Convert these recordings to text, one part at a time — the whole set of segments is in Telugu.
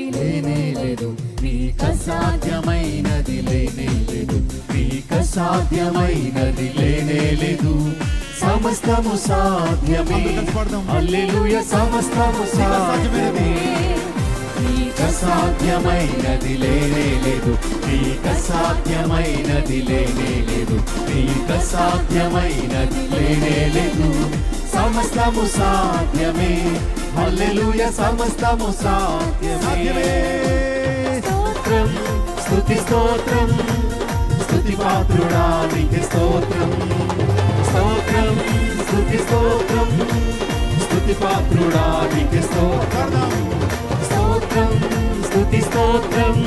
లేనిది లేనేలేదు. నీకు అసాధ్యమైనది లేనేలేదు. నీకు అసాధ్యమైనది లేనేలేదు. సమస్తము సాధ్యమే. అల్లెలుయ సమస్తము సాధ్యమే. సాధ్యమైనది లేనేలేదు. నీకు సాధ్యమైనది లేనేలేదు. నీకు సాధ్యమైనది లేనేలేదు. సమస్తము సాధ్యమే. హల్లెలూయ సమస్తము సాధ్యమే. స్తోత్రం స్తుతి స్తోత్రం స్తుతి పాత్రుడా నీకే స్తోత్రం. స్తోత్రం స్తుతి స్తోత్రం స్తుతి పాత్రుడా నీకే స్తోత్రం. స్తోత్రం స్తుతి స్తోత్రం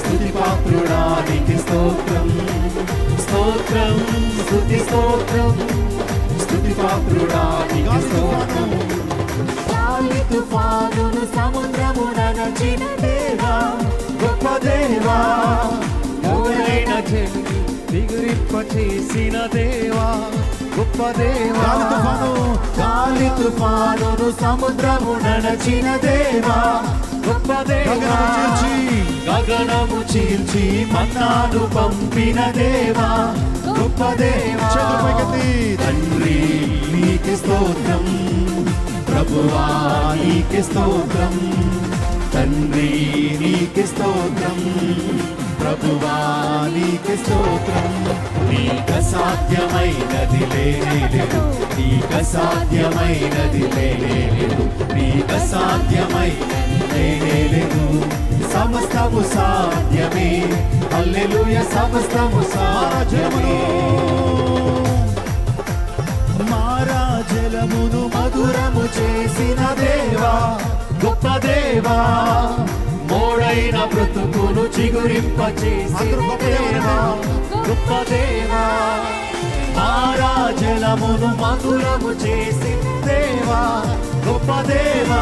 స్తుతి పాత్రుడా నీకే స్తోత్రం. స్తోత్రం స్తుతి స్తోత్రం స్తుతి పాత్రుడా నీకే స్తోత్రం. గాలి తుఫానును సముద్రమున నచిన దేవా గొప్ప దేవా ఎవరైనా చెల్లి దిగురింప చేసిన దేవా గొప్ప దేవా తుఫాను. గాలి తుఫానును సముద్రము నడచిన దేవా గొప్ప దేవా గగనము చీల్చి. మన్నాను పంపిన దేవా గొప్ప దేవా. తండ్రి నీకు స్తోత్రం ప్రభువా నీకు స్తోత్రం. తండ్రి నీకు స్తోత్రం. ప్రభువా నీకు స్తోత్రం. నీకు సాధ్యమైనది లేదు నీకు సాధ్యమైనది లేదు నీకు సాధ్యమైనది లేదు సమస్తము సాధ్యమే. అల్లెలుయ సమస్తము సాధ్యమే. మారా జలమును మధురం చేసిన దేవా గొప్ప దేవా మోడైన బ్రతుకును చిగురింప చేసిన గొప్ప దేవా గొప్ప దేవా మారా జలమును మధురము చేసి దేవా గొప్ప దేవా.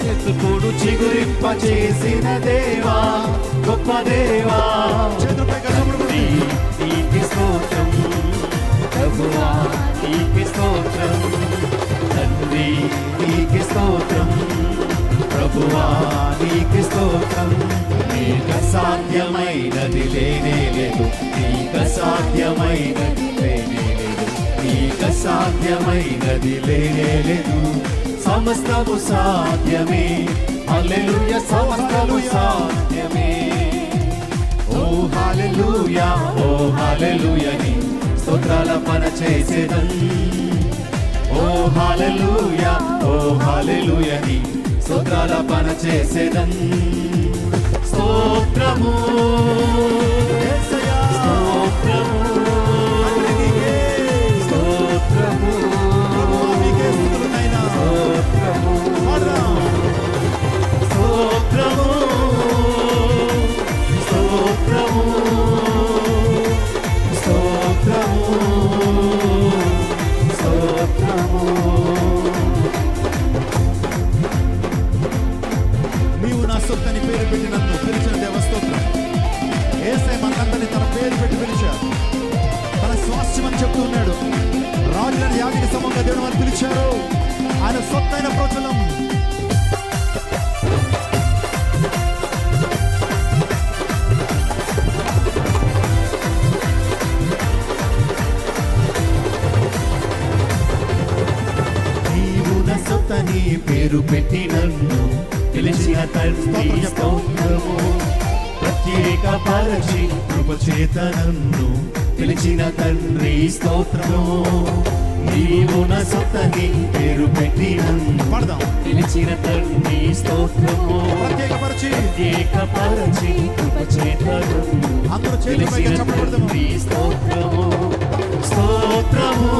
బ్రతుకును చిగురింప చేసిన దేవా గొప్ప దేవా. నీకి స్తోత్రం ప్రభువా నీకి స్తోత్రం. తండ్రి నీకు స్తోత్రం. ప్రభువా నీకు స్తోత్రం. నీకు సాధ్యమైనది లేనే లేదు. నీకు సాధ్యమైనది లేనే లేదు. నీకు సాధ్యమైనది లేనే లేదు. సమస్తము సాధ్యమే. హల్లెలూయ సమస్తము సాధ్యమే. ఓ హల్లెలూయా ఓ హల్లెలూయా స్తోత్రాల పన చేసేదన్ ఓ హల్లెలూయా ఓ హల్లెలూయా నీ స్తోత్రాల పన చేసేదన్ స్తోత్రము. నీవు అని పేరు పెట్టి నన్ను పిలిచిన దేవస్తోత్రం ఏసై మనందరినీ తన పేరు పెట్టి పిలిచారు. తన స్వాస్థ్యం అని చెప్తూ ఉన్నాడు. రాజులను యాగికి సమంగా దేవుడు అని పిలిచారు. ఆయన సొత్తైన ప్రోచలం పేరు పెట్టి నన్ను తెలిసిన ప్రత్యేక పరచి కృపచేత తెలిసిన తండ్రి స్తోత్రము. నీవు నా సొత్తని పేరు పెట్టి పడదాం. తెలిసిన తండ్రి స్తోత్రము. ప్రత్యేక పరిచి ప్రత్యేక పరిచి కృపచేత నన్ను అందరూ చేతులపై స్తోత్రము. స్తోత్రము.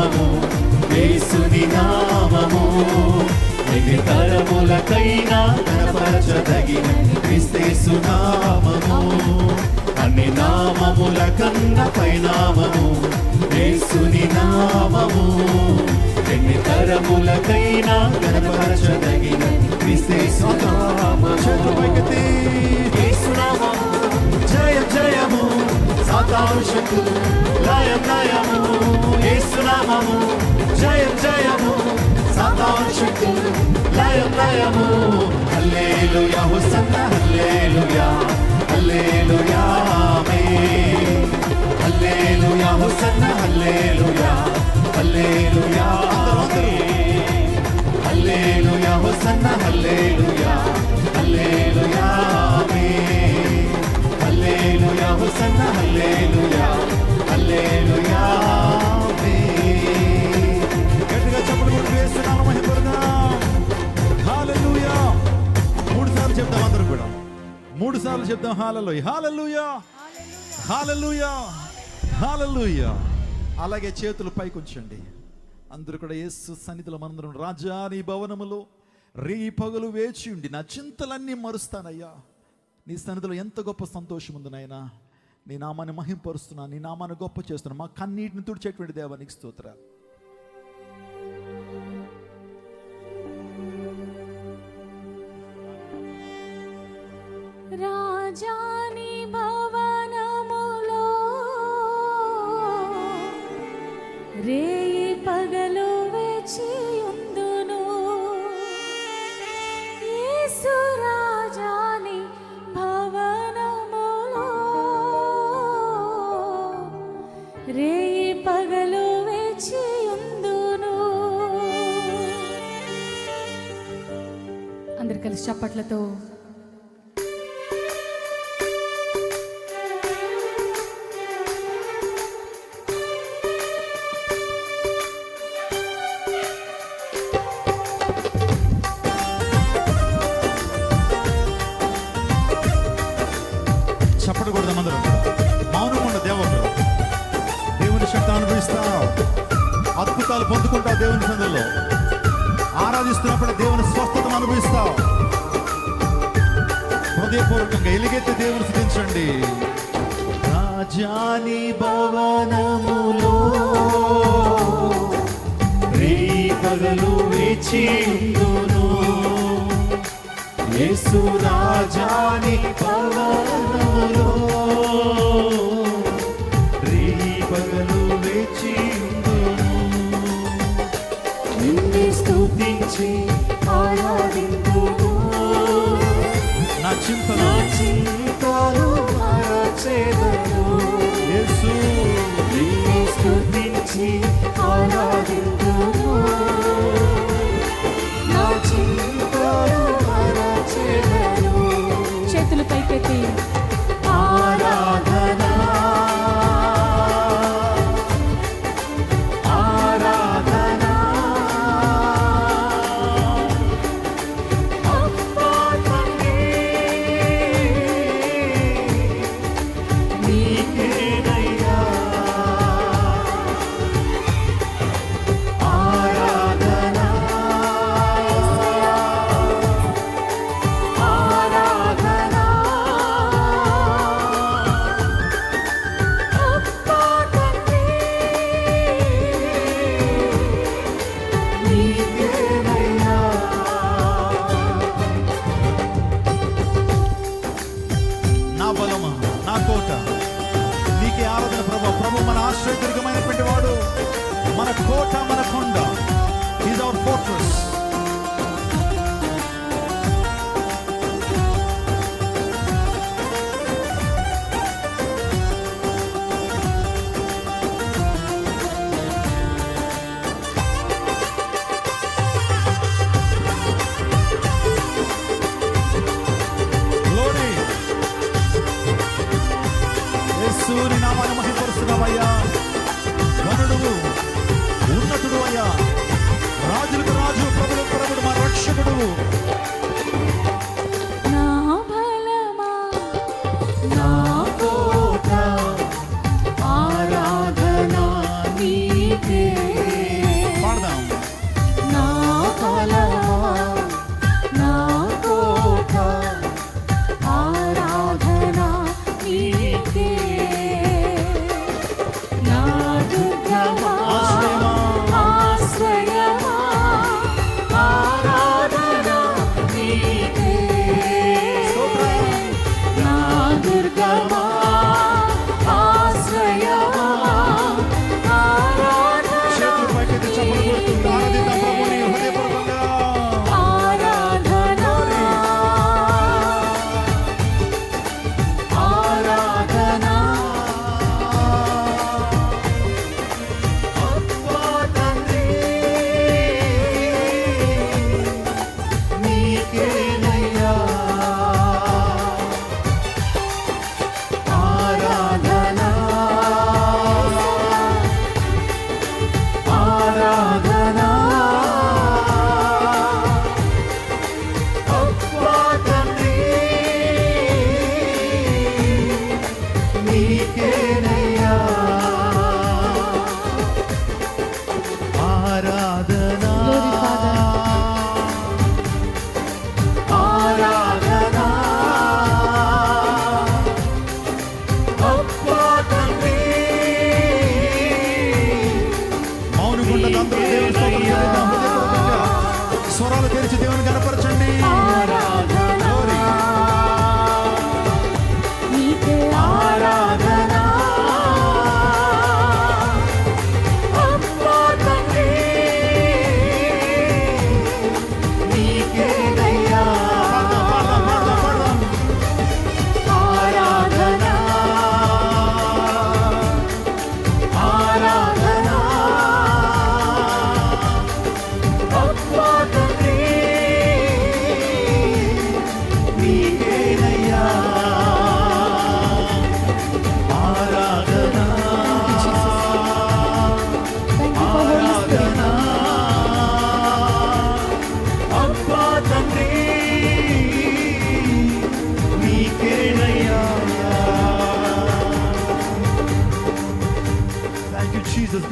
పైనామము యేసుని నామము. ఎన్ని తరములకైనా కనపరచదగిన క్రిస్తేసు నామము. నామముల కన్న పైనామము యేసుని నామము. ఎన్ని తరములకైనా గణపరచదగిన జయ జయము సాతాను శక్తులు లయం లయము. యేసునామము జయ జయము సాతాను శక్తులు లయం లయము. Hallelujah hosanna hallelujah hallelujah amen. Hallelujah hosanna hallelujah hallelujah amen. Hallelujah hosanna hallelujah hallelujah amen. చెప్దాం హాలలోయ హాలలుయా హాలలుయా హాలలుయా అలాగే చేతులు పైకి ఉంచండి. అందరూ కూడా యేసు సన్నిధిలో మనందరం రాజా నీ భవనములో రీ పగలు వేచి ఉండి నా చింతలన్నీ మరుస్తానయ్యా. నీ సన్నిధిలో ఎంత గొప్ప సంతోషం ఉంది నాయనా. నీ నామాన్ని మహింపరుస్తున్నా నీ నామాన్ని గొప్ప చేస్తున్నా మా కన్నీటిని తుడిచేటువంటి దేవానికి స్తోత్రాలు. రాజాని భవనములో రేయి పగలు వేచియుందును యేసు రాజాని భవనములో రేయి పగలు వేచియుందును అందరు కలిసి చప్పట్లతో అద్భుతాలు పొందుకుంటావు దేవుని సందులో ఆరాధిస్తున్నప్పుడు దేవుని స్వస్థతను అనుభవిస్తావు. హృదయపూర్వకంగా ఎలిగెత్తి దేవుని స్థితించండి. రాజాని భవనములో పగలు వేచి యేసు రాజాని పవనములో స్తుతించి ఆరాధింతును నా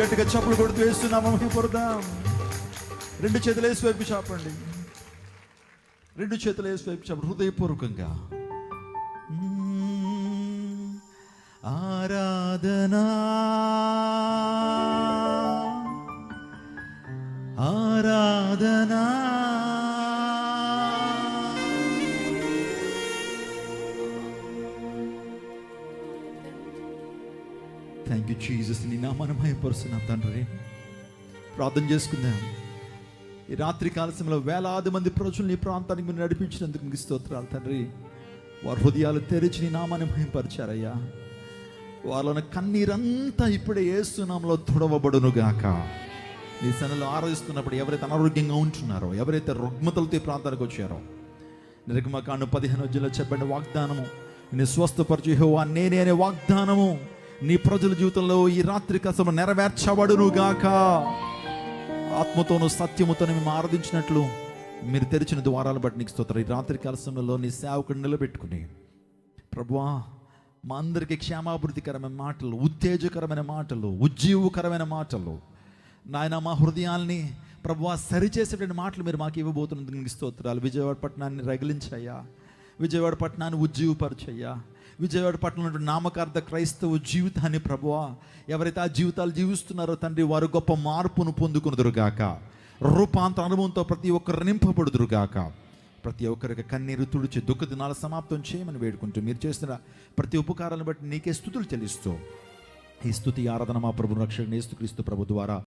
గట్టిగా చప్పులు కొడుతూ వేస్తున్నాము పొడదాం రెండు చేతులు వేసి వైపు చాపండి. రెండు చేతులు వేసి వైపు చెప్పండి హృదయపూర్వకంగా. ఆరాధనా. ఆరాధనా. థ్యాంక్ యూ జీసస్ నీ నామాన్ని మయపరుస్తున్నాం తండ్రి. ప్రార్థన చేసుకుందాం. ఈ రాత్రి కాల సమయంలో వేలాది మంది ప్రజలు నీ ప్రాంతానికి మీరు నడిపించినందుకు మీకు స్తోత్రాలు తండ్రి. వారి హృదయాలు తెరిచి నీ నామాన్ని మహింపరిచారయ్యా వాళ్ళని కన్నీరంతా ఇప్పుడే ఏసునామలో తుడవబడునుగాక నీ సన్నలో ఆరాధిస్తున్నప్పుడు ఎవరైతే అనారోగ్యంగా ఉంటున్నారో ఎవరైతే రుగ్మతలతో ఈ ప్రాంతానికి వచ్చారో నిర్గమకాండ పదిహేను రోజుల్లో చెప్పండి వాగ్దానము నేను స్వస్థపరచు యెహోవా నేనే అనే వాగ్దానము. నీ ప్రజల జీవితంలో ఈ రాత్రి కసము నెరవేర్చబడును గాక. ఆత్మతోను సత్యముతోను మేము ఆరాధించినట్లు మీరు తెరిచిన ద్వారాలు బట్టి నీకు స్తోత్రం. ఈ రాత్రి కాల నీ సేవకుడు నిలబెట్టుకుని ప్రభువా మా అందరికీ క్షేమాభివృద్ధికరమైన మాటలు ఉత్తేజకరమైన మాటలు ఉజ్జీవకరమైన మాటలు నాయన మా హృదయాల్ని ప్రభువా సరిచేసేటువంటి మాటలు మీరు మాకు ఇవ్వబోతున్నందుకు నీకు స్తోత్రాలు. విజయవాడ పట్టణాన్ని రగిలించయ్యా. విజయవాడ పట్టణాన్ని ఉజ్జీవపరచయ్యా. విజయవాడ పట్టణంలో నామకార్థ క్రైస్తవ జీవితాన్ని ప్రభువా ఎవరైతే ఆ జీవితాలు జీవిస్తున్నారో తండ్రి వారు గొప్ప మార్పును పొందుకునుదురుగాక. రూపాంతర అనుభవంతో ప్రతి ఒక్కరు నింపబడుదురుగాక. ప్రతి ఒక్కరికి కన్నీరు తుడిచి దుఃఖ దినాల సమాప్తం చేయమని వేడుకుంటూ మీరు చేస్తున్న ప్రతి ఉపకారాలను బట్టి నీకే స్థుతులు చెల్లిస్తూ ఈ స్థుతి ఆరాధన మా ప్రభు రక్షణ నేస్తు క్రీస్తు ప్రభు ద్వారా